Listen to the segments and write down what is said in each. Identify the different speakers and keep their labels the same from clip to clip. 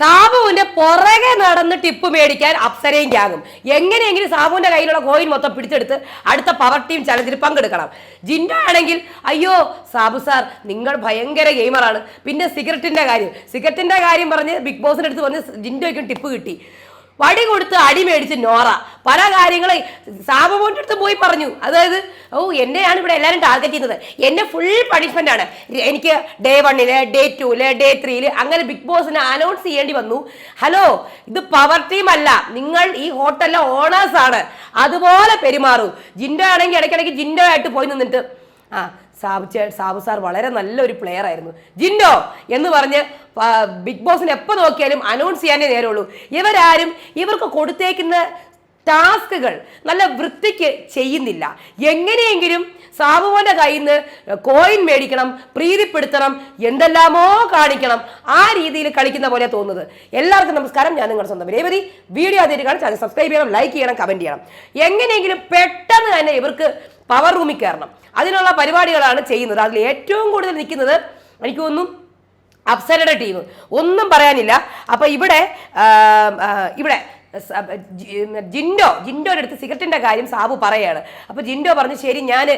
Speaker 1: സാബുവിന്റെ പുറകെ നടന്ന് ടിപ്പ് മേടിക്കാൻ അപ്സരയും ഗ്യാങ്ങും. എങ്ങനെയെങ്കിലും സാബുവിന്റെ കയ്യിലുള്ള കോയിൻ മൊത്തം പിടിച്ചെടുത്ത് അടുത്ത പവർ ടീം ചലഞ്ചിൽ പങ്കെടുക്കണം. ജിൻഡോ ആണെങ്കിൽ അയ്യോ സാബു സാർ നിങ്ങൾ ഭയങ്കര ഗെയിമറാണ് പിന്നെ സിഗരറ്റിന്റെ കാര്യം. സിഗരറ്റിന്റെ കാര്യം പറഞ്ഞ് ബിഗ് ബോസിന്റെ അടുത്ത് പറഞ്ഞ് ജിൻഡോയ്ക്കും ടിപ്പ് കിട്ടി. വടി കൊടുത്ത് അടി മേടിച്ച് നോറ. പല കാര്യങ്ങളെ സാബുമോന്റെ അടുത്ത് പോയി പറഞ്ഞു. അതായത് ഓ എന്നെയാണ് ഇവിടെ എല്ലാവരും ടാർഗറ്റ് ചെയ്യുന്നത്. എന്നെ ഫുൾ പണിഷ്മെന്റ് ആണ്. എനിക്ക് ഡേ വണ്ണിൽ ഡേ ടൂൽ ഡേ ത്രീയിൽ അങ്ങനെ ബിഗ് ബോസിനെ അനൗൺസ് ചെയ്യേണ്ടി വന്നു. ഹലോ ഇത് പവർ ടീം അല്ല. നിങ്ങൾ ഈ ഹോട്ടലിലെ ഓണേഴ്സ് ആണ്. അതുപോലെ പെരുമാറൂ. ജിൻഡോ ആണെങ്കിൽ ഇടയ്ക്കിടയ്ക്ക് ജിൻഡോ ആയിട്ട് പോയി നിന്നിട്ട്. ആ സാബു ചേ സാബു സാർ വളരെ നല്ലൊരു പ്ലെയർ ആയിരുന്നു. ജിൻഡോ എന്ന് പറഞ്ഞ് ബിഗ് ബോസിന് എപ്പോൾ നോക്കിയാലും അനൗൺസ് ചെയ്യാനേ നേരമുള്ളൂ. ഇവരാരും ഇവർക്ക് കൊടുത്തേക്കുന്ന ടാസ്കുകൾ നല്ല വൃത്തിക്ക് ചെയ്യുന്നില്ല. എങ്ങനെയെങ്കിലും സാബുവിന്റെ കയ്യിൽ നിന്ന് കോയിൻ മേടിക്കണം പ്രീതിപ്പെടുത്തണം എന്തെല്ലാമോ കാണിക്കണം. ആ രീതിയിൽ കളിക്കുന്ന പോലെ തോന്നുന്നത്. എല്ലാവർക്കും നമസ്കാരം. ഞാൻ നിങ്ങളുടെ സ്വന്തം രേവതി. വീഡിയോ കാണാൻ ചാനൽ സബ്സ്ക്രൈബ് ചെയ്യണം ലൈക്ക് ചെയ്യണം കമന്റ് ചെയ്യണം. എങ്ങനെയെങ്കിലും പെട്ടെന്ന് തന്നെ ഇവർക്ക് പവർ റൂമിൽ കയറണം. അതിനുള്ള പരിപാടികളാണ് ചെയ്യുന്നത്. അതിൽ ഏറ്റവും കൂടുതൽ നിൽക്കുന്നത് എനിക്ക് തോന്നുന്നു അപ്സരയുടെ ടീം ഒന്നും പറയാനില്ല. അപ്പൊ ഇവിടെ ഇവിടെ ജിൻഡോ ജിൻഡോയുടെ അടുത്ത് സിഗരറ്റിന്റെ കാര്യം സാബു പറയാണ്. അപ്പോൾ ജിൻഡോ പറഞ്ഞു ശരി ഞാൻ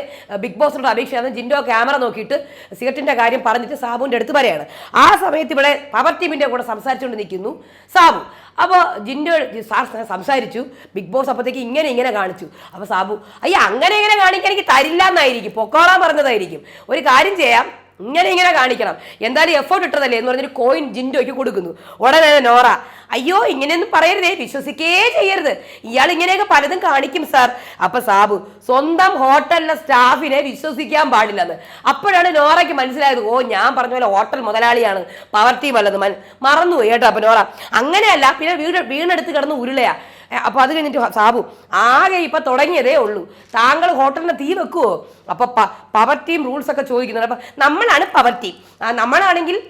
Speaker 1: ബിഗ് ബോസിനോട് അപേക്ഷയാണ് ജിൻഡോ ക്യാമറ നോക്കിയിട്ട് സിഗരറ്റിന്റെ കാര്യം പറഞ്ഞിട്ട് സാബുവിന്റെ അടുത്ത് പറയാണ്. ആ സമയത്ത് ഇവിടെ പവർ ടീമിന്റെ കൂടെ സംസാരിച്ചുകൊണ്ട് നിൽക്കുന്നു സാബു. അപ്പോൾ ജിൻഡോ സാർ സംസാരിച്ചു. ബിഗ് ബോസ് അപ്പോഴത്തേക്ക് ഇങ്ങനെ ഇങ്ങനെ കാണിച്ചു. അപ്പോൾ സാബു അയ്യ അങ്ങനെ ഇങ്ങനെ കാണിക്കാൻ എനിക്ക് തരില്ല എന്നായിരിക്കും. പൊക്കോളാൻ പറഞ്ഞതായിരിക്കും. ഒരു കാര്യം ചെയ്യാം. ഇങ്ങനെ ഇങ്ങനെ കാണിക്കണം. എന്തായാലും എഫേർട്ട് ഇട്ടതല്ലേ എന്ന് പറഞ്ഞൊരു കോയിൻ ജിൻഡോയ്ക്ക് കൊടുക്കുന്നു. ഉടനെ നോറ അയ്യോ ഇങ്ങനെയൊന്നും പറയരുതേ വിശ്വസിക്കേ ചെയ്യരുത്. ഇയാൾ ഇങ്ങനെയൊക്കെ പലതും കാണിക്കും സാർ അപ്പൊ സാബു സ്വന്തം ഹോട്ടലിലെ സ്റ്റാഫിനെ വിശ്വസിക്കാൻ പാടില്ലെന്ന്. അപ്പോഴാണ് നോറയ്ക്ക് മനസ്സിലായത് ഓ ഞാൻ പറഞ്ഞ പോലെ ഹോട്ടൽ മുതലാളിയാണ്. പവർ വല്ലത് മറന്നുപോയി കേട്ടോ അപ്പൊ നോറ. അങ്ങനെയല്ല പിന്നെ വീട് വീണെടുത്ത് കിടന്ന് ഉരുളയാ. ഏ, അപ്പൊ അത് കഴിഞ്ഞിട്ട് സാബു ആകെ ഇപ്പം തുടങ്ങിയതേ ഉള്ളൂ. താങ്കൾ ഹോട്ടലിന് തീ വെക്കുമോ അപ്പോൾ പ- പവർ ടീം റൂൾസ് ഒക്കെ ചോദിക്കുന്നുണ്ട്. അപ്പോൾ നമ്മളാണ് പവർ ടീം നമ്മളാണെങ്കിൽ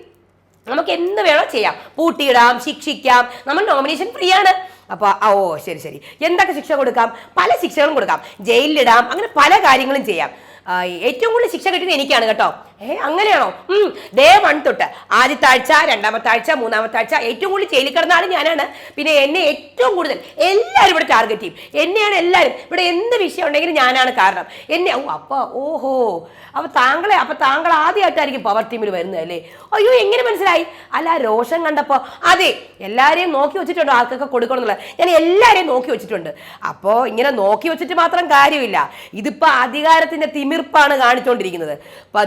Speaker 1: നമുക്ക് എന്ത് വേണോ ചെയ്യാം. പൂട്ടിയിടാം ശിക്ഷിക്കാം. നമ്മൾ നോമിനേഷൻ ഫ്രീ ആണ്. അപ്പോൾ ഓ ശരി ശരി. എന്തൊക്കെ ശിക്ഷ കൊടുക്കാം? പല ശിക്ഷകളും കൊടുക്കാം. ജയിലിലിടാം. അങ്ങനെ പല കാര്യങ്ങളും ചെയ്യാം. ഏറ്റവും കൂടുതൽ ശിക്ഷ കിട്ടുന്നത് എനിക്കാണ് കേട്ടോ. ഏ അങ്ങനെയാണോ? ഉം ഡേ വൺ തൊട്ട്. ആദ്യത്തെ ആഴ്ച രണ്ടാമത്തെ ആഴ്ച മൂന്നാമത്തെ ആഴ്ച ഏറ്റവും കൂടുതൽ ജയിലിൽ കിടന്ന ആൾ ഞാനാണ്. പിന്നെ എന്നെ ഏറ്റവും കൂടുതൽ എല്ലാവരും ഇവിടെ ടാർഗറ്റ് ചെയ്യും. എന്നെയാണ് എല്ലാവരും ഇവിടെ എന്ത് വിഷയം ഉണ്ടെങ്കിലും ഞാനാണ് കാരണം. എന്നെ ഓ അപ്പൊ ഓഹോ. അപ്പൊ താങ്കളെ അപ്പൊ താങ്കൾ ആദ്യമായിട്ടായിരിക്കും പവർ ടീമിൽ വരുന്നത് അല്ലേ? അയ്യോ എങ്ങനെ മനസ്സിലായി? അല്ല രോഷം കണ്ടപ്പോ അതെ എല്ലാരെയും നോക്കി വെച്ചിട്ടുണ്ട് ആൾക്കൊക്കെ കൊടുക്കണം എന്നുള്ളത്. ഞാൻ എല്ലാവരെയും നോക്കി വെച്ചിട്ടുണ്ട്. അപ്പോ ഇങ്ങനെ നോക്കി വെച്ചിട്ട് മാത്രം കാര്യമില്ല. ഇതിപ്പോ അധികാരത്തിന്റെ തിമിർപ്പാണ് കാണിച്ചുകൊണ്ടിരിക്കുന്നത് അപ്പൊ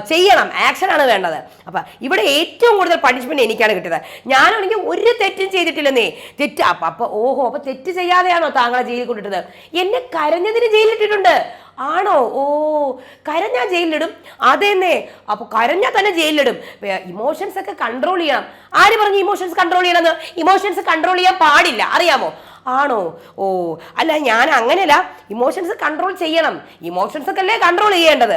Speaker 1: ചെയ്യണം ആക്ഷൻ ആണ് വേണ്ടത്. അപ്പൊ ഇവിടെ ഏറ്റവും കൂടുതൽ പണിഷ്മെന്റ് എനിക്കാണ് കിട്ടിയത്. ഞാനാണെങ്കിൽ ഒരു തെറ്റും ചെയ്തിട്ടില്ലെന്നേ. തെറ്റ് അപ്പൊ അപ്പൊ ഓഹോ അപ്പൊ തെറ്റ് ചെയ്യാതെയാണോ താങ്കളെ ജയിലിൽ കൊണ്ടിട്ടത്? എന്നെ കരഞ്ഞതിന് ജയിലിട്ടിട്ടുണ്ട് ആണോ? ഓ കരഞ്ഞാ ജയിലിലിടും. അതെന്നെ. അപ്പൊ കരഞ്ഞാ തന്നെ ജയിലിലിടും. ഇമോഷൻസ് ഒക്കെ കൺട്രോൾ ചെയ്യണം. ആര് പറഞ്ഞു ഇമോഷൻസ് കൺട്രോൾ ചെയ്യണമെന്ന്? ഇമോഷൻസ് കൺട്രോൾ ചെയ്യാൻ പാടില്ല. അറിയാമോ? ആണോ? ഓ അല്ല ഞാൻ അങ്ങനെയല്ല. ഇമോഷൻസ് കൺട്രോൾ ചെയ്യണം. ഇമോഷൻസ് ഒക്കെ അല്ലേ കൺട്രോൾ ചെയ്യേണ്ടത്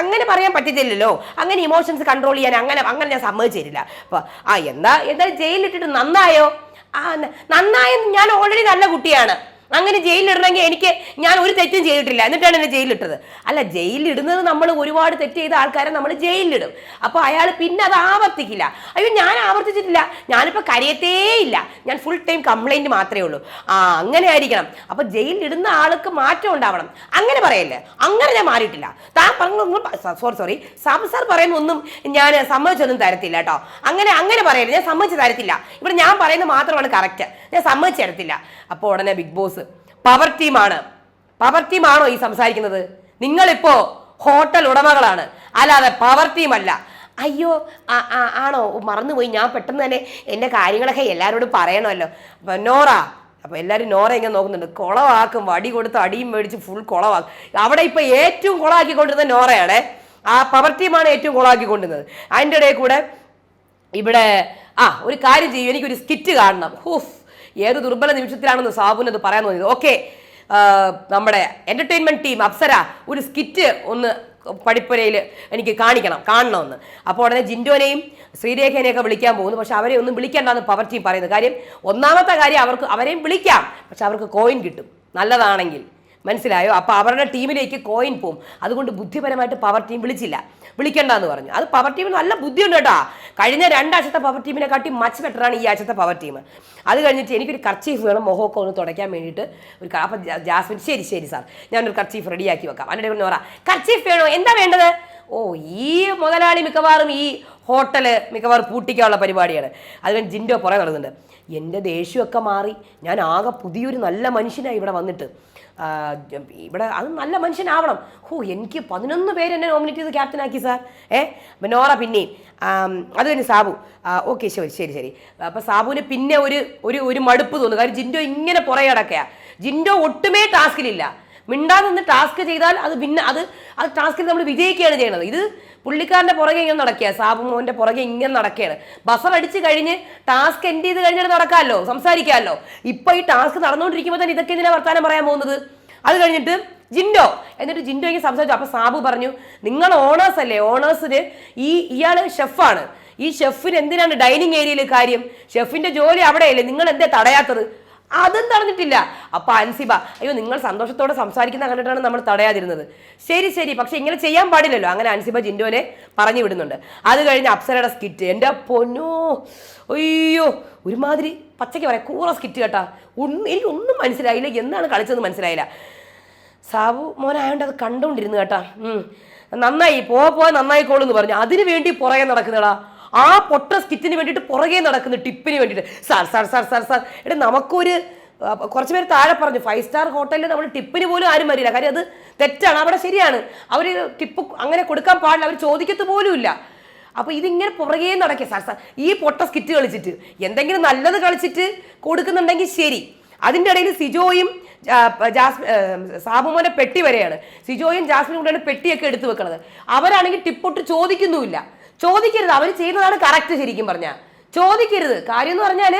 Speaker 1: അങ്ങനെ പറയാൻ പറ്റത്തില്ലല്ലോ. അങ്ങനെ ഇമോഷൻസ് കൺട്രോൾ ചെയ്യാൻ അങ്ങനെ അങ്ങനെ ഞാൻ സമ്മതിച്ചിരില്ല അപ്പൊ ആ എന്താ എന്താ ജയിലിട്ടിട്ട് നന്നായോ? ആ നന്നായെന്ന് ഞാൻ ഓൾറെഡി നല്ല കുട്ടിയാണ്. അങ്ങനെ ജയിലിലിടണമെങ്കിൽ എനിക്ക് ഞാൻ ഒരു തെറ്റും ചെയ്തിട്ടില്ല. എന്നിട്ടാണ് എന്നെ ജയിലിലിട്ടത്. അല്ല ജയിലിടുന്നത് നമ്മൾ ഒരുപാട് തെറ്റ് ചെയ്ത ആൾക്കാരെ നമ്മൾ ജയിലിലിടും. അപ്പോൾ അയാൾ പിന്നെ അത് ആവർത്തിക്കില്ല. അയ്യോ ഞാൻ ആവർത്തിച്ചിട്ടില്ല. ഞാനിപ്പോൾ കരയത്തേ ഇല്ല ഞാൻ ഫുൾ ടൈം കംപ്ലൈന്റ് മാത്രമേ ഉള്ളൂ. ആ അങ്ങനെ ആയിരിക്കണം. അപ്പോൾ ജയിലിലിടുന്ന ആൾക്ക് മാറ്റം ഉണ്ടാവണം. അങ്ങനെ പറയല്ലേ? അങ്ങനെ ഞാൻ മാറിയിട്ടില്ല. താൻ പറഞ്ഞു സോറി സോറി സംസർ സാർ പറയുന്ന ഒന്നും ഞാൻ സമ്മതിച്ചൊന്നും തരത്തില്ല കേട്ടോ. അങ്ങനെ അങ്ങനെ പറയരുത് ഞാൻ സമ്മതിച്ച് തരത്തില്ല. ഇവിടെ ഞാൻ പറയുന്നത് മാത്രമാണ് കറക്റ്റ് ഞാൻ സമ്മതിച്ച് തരത്തില്ല. അപ്പോൾ ഉടനെ ബിഗ് ബോസ് പവർ ടീമാണ് പവർ ടീമാണോ ഈ സംസാരിക്കുന്നത്? നിങ്ങളിപ്പോ ഹോട്ടൽ ഉടമകളാണ്. അല്ലാതെ പവർ ടീമല്ല അയ്യോ ആണോ? മറന്നുപോയി. ഞാൻ പെട്ടെന്ന് തന്നെ എന്റെ കാര്യങ്ങളൊക്കെ എല്ലാവരോടും പറയണമല്ലോ. അപ്പൊ നോറ അപ്പൊ എല്ലാവരും നോറ ഇങ്ങനെ നോക്കുന്നുണ്ട്. കുളവാക്കും. വടി കൊടുത്ത് അടിയും മേടിച്ച് ഫുൾ കുളവാക്കും. അവിടെ ഇപ്പൊ ഏറ്റവും കുളമാക്കിക്കൊണ്ടിരുന്നത് നോറയാണ്. ആ പവർ ടീമാണ് ഏറ്റവും കുളമാക്കിക്കൊണ്ടിരുന്നത് അതിന്റെ ഇടയിൽ കൂടെ ഇവിടെ ആ ഒരു കാര്യം ചെയ്യും. എനിക്കൊരു സ്കിറ്റ് കാണണം. ഹൂഫ്. ഏത് ദുർബല നിമിഷത്തിലാണെന്ന് സാബുന് അത് പറയാൻ തോന്നിയത്. ഓക്കെ നമ്മുടെ എന്റർടൈൻമെന്റ് ടീം അപ്സര ഒരു സ്കിറ്റ് ഒന്ന് പഠിപ്പുരയിൽ എനിക്ക് കാണിക്കണം കാണണമെന്ന്. അപ്പോൾ ഉടനെ ജിൻഡോനെയും ശ്രീരേഖനെയൊക്കെ വിളിക്കാൻ പോകുന്നു. പക്ഷെ അവരെ ഒന്നും വിളിക്കേണ്ടെന്ന് പവർ ടീം പറയുന്നത് കാര്യം ഒന്നാമത്തെ കാര്യം അവർക്ക് അവരെയും വിളിക്കാം. പക്ഷെ അവർക്ക് കോയിൻ കിട്ടും. നല്ലതാണെങ്കിൽ. മനസ്സിലായോ? അപ്പോൾ അവരുടെ ടീമിലേക്ക് കോയിൻ പോവും. അതുകൊണ്ട് ബുദ്ധിപരമായിട്ട് പവർ ടീം വിളിച്ചില്ല. വിളിക്കേണ്ട എന്ന് പറഞ്ഞു. അത് പവർ ടീമിന് നല്ല ബുദ്ധിയുണ്ട് കേട്ടോ. കഴിഞ്ഞ രണ്ടാഴ്ചത്തെ പവർ ടീമിനെ കാട്ടി മച്ച് ബെറ്ററാണ് ഈ ആഴ്ചത്തെ പവർ ടീം അത് കഴിഞ്ഞിട്ട് എനിക്കൊരു കർച്ചീഫ് വേണം. മൊഹോക്കോ ഒന്ന് തുടയ്ക്കാൻ വേണ്ടിയിട്ട് ഒരു അപ്പം ജാസ്മിൻ ശരി ശരി സാർ ഞാനൊരു കർച്ചീഫ് റെഡിയാക്കി വെക്കാം. അതിന്റെ നോറ കർച്ചീഫ് വേണോ? എന്താ വേണ്ടത്? ഓ ഈ മുതലാളി മിക്കവാറും ഈ ഹോട്ടൽ മിക്കവാറും പൂട്ടിക്കാനുള്ള പരിപാടിയാണ്. അതിന് ജിൻഡോ പുറകെ നടന്നുണ്ട് എന്റെ ദേഷ്യമൊക്കെ മാറി. ഞാൻ ആകെ പുതിയൊരു നല്ല മനുഷ്യനായി ഇവിടെ വന്നിട്ട്. ഇവിടെ അത് നല്ല മനുഷ്യനാവണം. ഹോ എനിക്ക് പതിനൊന്ന് പേര് എന്നെ നോമിനേറ്റ് ചെയ്ത് ക്യാപ്റ്റനാക്കി സാർ ഏ നോറ പിന്നെയും. അത് കഴിഞ്ഞ് സാബു. ഓക്കെ ശരി ശരി ശരി. അപ്പോൾ സാബുവിന് പിന്നെ ഒരു ഒരു ഒരു മടുപ്പ് തോന്നുന്നു. കാര്യം ജിൻഡോ ഇങ്ങനെ പുറകെ കിടക്കുക ജിൻഡോ ഒട്ടുമേ ടാസ്കിലില്ല മിണ്ടാതെ നിന്ന് ടാസ്ക് ചെയ്താൽ അത് പിന്നെ അത് ആ ടാസ്കിൽ നമ്മൾ വിജയിക്കുകയാണ് ചെയ്യുന്നത് ഇത് പുള്ളിക്കാരന്റെ പുറകെ ഇങ്ങനെ നടക്കുക. സാബു മോന്റെ പുറകെ ഇങ്ങനെ നടക്കുകയാണ്. ബസർ അടിച്ച് കഴിഞ്ഞ് ടാസ്ക് എൻഡ് ചെയ്ത് കഴിഞ്ഞാൽ നടക്കാമല്ലോ സംസാരിക്കാമല്ലോ. ഇപ്പൊ ഈ ടാസ്ക് നടന്നുകൊണ്ടിരിക്കുമ്പോൾ തന്നെ ഇതൊക്കെ ഇതിനെ വർത്താനം പറയാൻ പോകുന്നത്? അത് കഴിഞ്ഞിട്ട് ജിൻഡോ എന്നിട്ട് ജിൻഡോ ഇങ്ങനെ സംസാരിച്ചു. അപ്പൊ സാബു പറഞ്ഞു നിങ്ങൾ ഓണേഴ്സ് അല്ലേ? ഓണേഴ്സിന് ഈ ഇയാൾ ഷെഫാണ് ഈ ഷെഫിന് എന്തിനാണ് ഡൈനിങ് ഏരിയയിൽ കാര്യം? ഷെഫിന്റെ ജോലി അവിടെയല്ലേ? നിങ്ങൾ എന്തേ തടയാത്തത്? അതും തടഞ്ഞിട്ടില്ല. അപ്പൊ അൻസിബ അയ്യോ നിങ്ങൾ സന്തോഷത്തോടെ സംസാരിക്കുന്ന കണ്ടിട്ടാണ് നമ്മൾ തടയാതിരുന്നത്. ശരി ശരി. പക്ഷെ ഇങ്ങനെ ചെയ്യാൻ പാടില്ലല്ലോ. അങ്ങനെ അൻസിബ ജിൻഡോനെ പറഞ്ഞു വിടുന്നുണ്ട്. അത് കഴിഞ്ഞ് അപ്സരയുടെ സ്കിറ്റ് എന്റെ പൊന്നോ. അയ്യോ ഒരുമാതിരി പച്ചയ്ക്ക് പറയാം. കൂറ സ്കിറ്റ് കേട്ടാ. ഒന്നും മനസ്സിലായില്ല. എന്താണ് കളിച്ചതെന്ന് മനസ്സിലായില്ല. സാബു മോനായോണ്ട് അത് കണ്ടുകൊണ്ടിരുന്നു കേട്ടാ. നന്നായി. പോ പോ നന്നായിക്കോളൂ എന്ന് പറഞ്ഞു. അതിനു വേണ്ടി പുറകെ നടക്കുന്നടാ. ആ പൊട്ട സ്കിറ്റിന് വേണ്ടിയിട്ട് പുറകെ നടക്കുന്നു ടിപ്പിന് വേണ്ടിയിട്ട്. Sir sir sir sir sir. എടാ നമുക്കൊരു കുറച്ച് പേര് താഴെ പറഞ്ഞു ഫൈവ് സ്റ്റാർ ഹോട്ടലിൽ നമ്മൾ ടിപ്പിന് പോലും ആരും വരില്ല. കാര്യം അത് തെറ്റാണ് അവിടെ ശരിയാണ്. അവർ ടിപ്പ് അങ്ങനെ കൊടുക്കാൻ പാടില്ല അവർ ചോദിക്കത്ത് പോലും ഇല്ല. അപ്പോൾ ഇതിങ്ങനെ പുറകെ നടക്കുക. സാർ സാർ ഈ പൊട്ട സ്കിറ്റ് കളിച്ചിട്ട് എന്തെങ്കിലും നല്ലത് കളിച്ചിട്ട് കൊടുക്കുന്നുണ്ടെങ്കിൽ ശരി. അതിന്റെ ഇടയിൽ സിജോയും ജാസ്മി സാബുമോനെ പെട്ടി വരെയാണ്. സിജോയും ജാസ്മിനും കൂടെയാണ് പെട്ടിയൊക്കെ എടുത്തു വെക്കുന്നത് അവരാണെങ്കിൽ ടിപ്പൊട്ട് ചോദിക്കുന്നുമില്ല. ചോദിക്കരുത്. അവർ ചെയ്യുന്നതാണ് കറക്റ്റ് ശരിക്കും പറഞ്ഞാൽ ചോദിക്കരുത്. കാര്യം എന്ന് പറഞ്ഞാൽ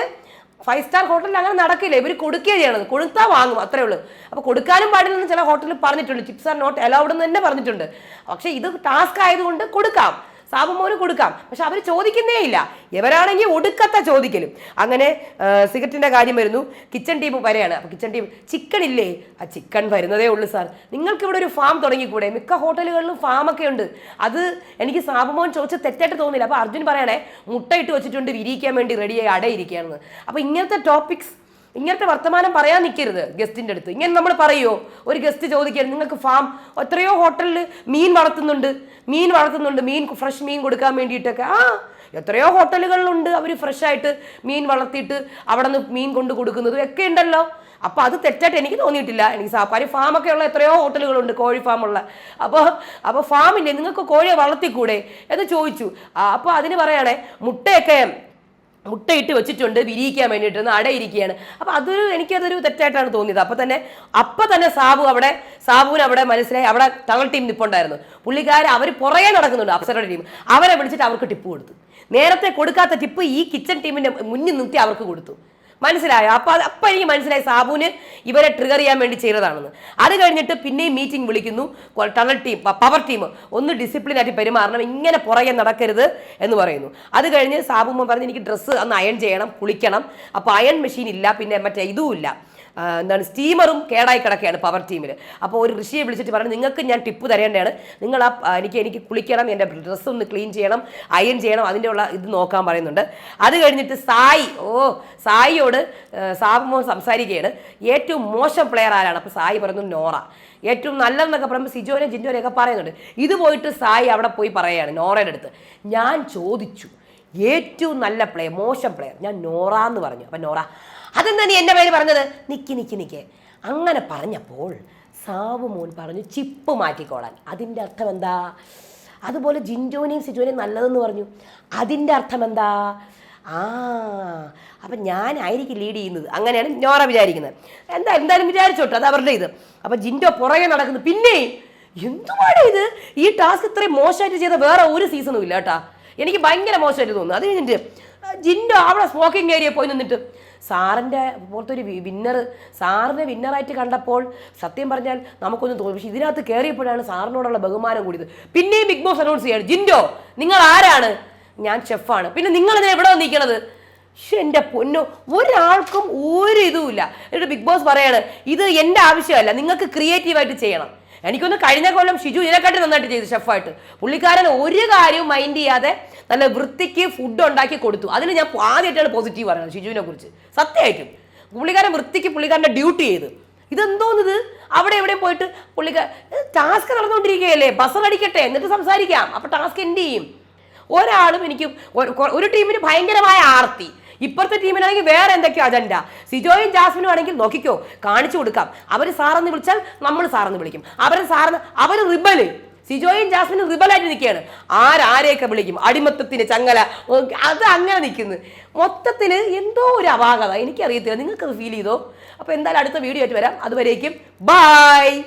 Speaker 1: ഫൈവ് സ്റ്റാർ ഹോട്ടലിൽ അങ്ങനെ നടക്കില്ല. ഇവർ കൊടുക്കുകയാണ് ചെയ്യണത്. കൊടുത്താൽ വാങ്ങും. അത്രേ ഉള്ളൂ. അപ്പോൾ കൊടുക്കാനും പാടില്ലെന്ന് ചില ഹോട്ടലിൽ പറഞ്ഞിട്ടുണ്ട്. ചിപ്സ് ആർ നോട്ട് അലൗഡ് എന്ന് തന്നെ പറഞ്ഞിട്ടുണ്ട്. പക്ഷേ ഇത് ടാസ്ക് ആയതുകൊണ്ട് കൊടുക്കാം. സാബുമോന് കൊടുക്കാം. പക്ഷെ അവർ ചോദിക്കുന്നേ ഇല്ല. ഇവരാണെങ്കിൽ ഒടുക്കത്തെ ചോദിക്കലും. അങ്ങനെ സിഗരറ്റിന്റെ കാര്യം വരുന്നു. കിച്ചൺ ടീം വരെയാണ്. അപ്പൊ കിച്ചൺ ടീം ചിക്കൻ ഇല്ലേ ആ ചിക്കൻ വരുന്നതേ ഉള്ളൂ സാർ. നിങ്ങൾക്ക് ഇവിടെ ഒരു ഫാം തുടങ്ങിക്കൂടെ? മിക്ക ഹോട്ടലുകളിലും ഫാം ഒക്കെ ഉണ്ട്. അത് എനിക്ക് സാബുമോൻ ചോദിച്ച തെറ്റായിട്ട് തോന്നില്ല അപ്പൊ അർജുൻ പറയണേ മുട്ടയിട്ട് വെച്ചിട്ടുണ്ട് വിരിയിക്കാൻ വേണ്ടി റെഡിയായി അടയിരിക്കുകയാണെന്ന്. അപ്പൊ ഇങ്ങനത്തെ ടോപ്പിക്സ് ഇങ്ങനത്തെ വർത്തമാനം പറയാൻ നിൽക്കരുത് ഗസ്റ്റിന്റെ അടുത്ത്. ഇങ്ങനെ നമ്മൾ പറയുമോ ഒരു ഗസ്റ്റ് ചോദിക്കരുത് നിങ്ങൾക്ക് ഫാം എത്രയോ ഹോട്ടലിൽ മീൻ വളർത്തുന്നുണ്ട് മീൻ വളർത്തുന്നുണ്ട് മീൻ ഫ്രഷ് മീൻ കൊടുക്കാൻ വേണ്ടിയിട്ടൊക്കെ. ആ എത്രയോ ഹോട്ടലുകളിലുണ്ട് അവർ ഫ്രഷ് ആയിട്ട് മീൻ വളർത്തിയിട്ട് അവിടെ നിന്ന് മീൻ കൊണ്ട് കൊടുക്കുന്നതും ഒക്കെ ഉണ്ടല്ലോ. അപ്പോൾ അത് തെറ്റായിട്ട് എനിക്ക് തോന്നിയിട്ടില്ല. എനിക്ക് സാപ്പാരി ഫാമൊക്കെ ഉള്ള എത്രയോ ഹോട്ടലുകളുണ്ട് കോഴി ഫാമുള്ള അപ്പോൾ അപ്പോൾ ഫാമില്ലേ നിങ്ങൾക്ക് കോഴിയെ വളർത്തിക്കൂടെ? എന്ന് ചോദിച്ചു. അപ്പോൾ അതിന് പറയണേ മുട്ടയൊക്കെ മുട്ടയിട്ട് വെച്ചിട്ടുണ്ട് വിരിയിക്കാൻ വേണ്ടിയിട്ട് അടയിരിക്കുകയാണ് അപ്പോൾ അതൊരു എനിക്കതൊരു തെറ്റായിട്ടാണ് തോന്നിയത്. അപ്പോൾ തന്നെ അപ്പം തന്നെ സാബു അവിടെ സാബുവിന് അവിടെ മനസ്സിലായി അവിടെ തങ്ങൾ ടീം നിപ്പുണ്ടായിരുന്നു. പുള്ളിക്കാർ അവർ പുറകെ നടക്കുന്നുണ്ട് അപ്സരയുടെ ടീം അവരെ വിളിച്ചിട്ട് അവർക്ക് ടിപ്പ് കൊടുത്തു. നേരത്തെ കൊടുക്കാത്ത ടിപ്പ് ഈ കിച്ചൺ ടീമിന്റെ മുന്നിൽ നിർത്തി അവർക്ക് കൊടുത്തു. മനസ്സിലായോ? അപ്പൊ അത് അപ്പൊ എനിക്ക് മനസ്സിലായി സാബുവിന് ഇവരെ ട്രിഗർ ചെയ്യാൻ വേണ്ടി ചെയ്തതാണെന്ന്. അത് കഴിഞ്ഞിട്ട് പിന്നെയും മീറ്റിംഗ് വിളിക്കുന്നു. ടണൽ ടീം പവർ ടീം ഒന്ന് ഡിസിപ്ലിൻ ആയിട്ട് പെരുമാറണം. ഇങ്ങനെ പുറകെ നടക്കരുത് എന്ന് പറയുന്നു. അത് കഴിഞ്ഞ് സാബുമ്മ പറഞ്ഞ് എനിക്ക് ഡ്രസ്സ് അന്ന് അയൺ ചെയ്യണം കുളിക്കണം അപ്പോൾ അയൺ മെഷീൻ ഇല്ല പിന്നെ മറ്റേ ഇതും ഇല്ല. എന്താണ് സ്റ്റീമറും കേടായി കിടക്കുകയാണ് പവർ ടീമിൽ അപ്പോൾ ഒരു ഋഷിയെ വിളിച്ചിട്ട് പറഞ്ഞു നിങ്ങൾക്ക് ഞാൻ ടിപ്പ് തരേണ്ടതാണ്. നിങ്ങൾ ആ എനിക്ക് എനിക്ക് കുളിക്കണം എന്റെ ഡ്രസ്സ് ഒന്ന് ക്ലീൻ ചെയ്യണം അയൺ ചെയ്യണം അതിന്റെ ഉള്ള ഇത് നോക്കാൻ പറയുന്നുണ്ട്. അത് കഴിഞ്ഞിട്ട് സായി ഓ സായിയോട് സാബുമോൻ സംസാരിക്കുകയാണ്. ഏറ്റവും മോശം പ്ലെയർ ആരാണ്? അപ്പോൾ സായി പറയുന്നു നോറ. ഏറ്റവും നല്ലതെന്നൊക്കെ പറയുമ്പോൾ സിജോനെ ജിൻജോനെയൊക്കെ പറയുന്നുണ്ട്. ഇത് പോയിട്ട് സായി അവിടെ പോയി പറയുകയാണ് നോറയുടെ അടുത്ത്. ഞാൻ ചോദിച്ചു ഏറ്റവും നല്ല പ്ലെയർ മോശം പ്ലെയർ ഞാൻ നോറ എന്ന് പറഞ്ഞു. അപ്പം നോറ അതെന്താ നീ എന്റെ പേര് പറഞ്ഞത്? നിക്കി നിക്കി നിക്ക്. അങ്ങനെ പറഞ്ഞപ്പോൾ സാവു മോൻ പറഞ്ഞു ചിപ്പ് മാറ്റിക്കോളാൻ. അതിന്റെ അർത്ഥം എന്താ? അതുപോലെ ജിൻജോനെയും സിജോനെയും നല്ലതെന്ന് പറഞ്ഞു. അതിന്റെ അർത്ഥം എന്താ? ആ അപ്പം ഞാനായിരിക്കും ലീഡ് ചെയ്യുന്നത്. അങ്ങനെയാണ് നോറ വിചാരിക്കുന്നത്. എന്താ എന്തായാലും വിചാരിച്ചോട്ടെ അത് അവരുടെ ഇത്. അപ്പം ജിൻഡോ പുറകെ നടക്കുന്നു. പിന്നെ എന്തുവാണ് ഇത്? ഈ ടാസ്ക് ഇത്രയും മോശമായിട്ട് ചെയ്ത വേറെ ഒരു സീസണും ഇല്ല കേട്ടാ. എനിക്ക് ഭയങ്കര മോശമായിട്ട് തോന്നുന്നു. അത് കഴിഞ്ഞിട്ട് ജിൻഡോ അവിടെ സ്മോക്കിംഗ് ഏരിയ പോയി നിന്നിട്ട് സാറിന്റെ പുറത്തൊരു വിന്നർ സാറിനെ വിന്നറായിട്ട് കണ്ടപ്പോൾ സത്യം പറഞ്ഞാൽ നമുക്കൊന്നും തോന്നി. പക്ഷെ ഇതിനകത്ത് കയറിയപ്പോഴാണ് സാറിനോടുള്ള ബഹുമാനം കൂടിയത്. പിന്നെയും ബിഗ് ബോസ് അനൗൺസ് ചെയ്യാണ്. ജിൻഡോ നിങ്ങൾ ആരാണ്? ഞാൻ ഷെഫാണ് പിന്നെ നിങ്ങൾ ഇതിനെ എവിടെ വന്നിരിക്കണത്? പക്ഷെ എന്റെ പൊന്നു ഒരാൾക്കും ഒരു ഇതുമില്ല. എന്നിട്ട് ബിഗ് ബോസ് പറയാണ് ഇത് എന്റെ ആവശ്യമല്ല നിങ്ങൾക്ക് ക്രിയേറ്റീവായിട്ട് ചെയ്യണം. എനിക്കൊന്ന് കഴിഞ്ഞ കൊല്ലം ഷിജു ഇതിനെക്കാട്ടി നന്നായിട്ട് ചെയ്തു ഷെഫായിട്ട്. പുള്ളിക്കാരൻ ഒരു കാര്യവും മൈൻഡ് ചെയ്യാതെ നല്ല വൃത്തിക്ക് ഫുഡ് ഉണ്ടാക്കി കൊടുത്തു. അതിന് ഞാൻ ആദ്യമായിട്ടാണ് പോസിറ്റീവ് പറയുന്നത് ഷിജുവിനെ കുറിച്ച്. സത്യമായിട്ടും. പുള്ളിക്കാരൻ വൃത്തിക്ക് പുള്ളിക്കാരന്റെ ഡ്യൂട്ടി ചെയ്ത്. ഇതെന്തോന്നത്? അവിടെ എവിടെ പോയിട്ട് പുള്ളിക്കാർ ടാസ്ക് നടന്നുകൊണ്ടിരിക്കുകയല്ലേ? ബസർ അടിക്കട്ടെ എന്നിട്ട് സംസാരിക്കാം. അപ്പൊ ടാസ്ക് എന്ത് ചെയ്യും? ഒരാളും എനിക്ക് ഒരു ടീമിന് ഭയങ്കരമായ ആർത്തി. ഇപ്പുറത്തെ ടീമിനാണെങ്കിൽ വേറെ എന്തൊക്കെയോ അജണ്ട സിജോയും ജാസ്മിനും ആണെങ്കിൽ നോക്കിക്കോ കാണിച്ചു കൊടുക്കാം. അവർ സാറെന്ന് വിളിച്ചാൽ നമ്മൾ സാറെന്ന് വിളിക്കും. അവരെ സാറെന്ന് അവർ റിബൽ സിജോയും ജാസ്മിനും റിബലായിട്ട് നിൽക്കുകയാണ്. ആരാരെയൊക്കെ വിളിക്കും? അടിമത്തത്തിന് ചങ്ങല. അത് അങ്ങനെ നിൽക്കുന്നു. മൊത്തത്തിൽ എന്തോ ഒരു അപാകത. എനിക്കറിയത്തില്ല. നിങ്ങൾക്കത് ഫീൽ ചെയ്തോ? അപ്പോൾ എന്തായാലും അടുത്ത വീഡിയോ ആയിട്ട് വരാം. അതുവരേക്കും ബൈ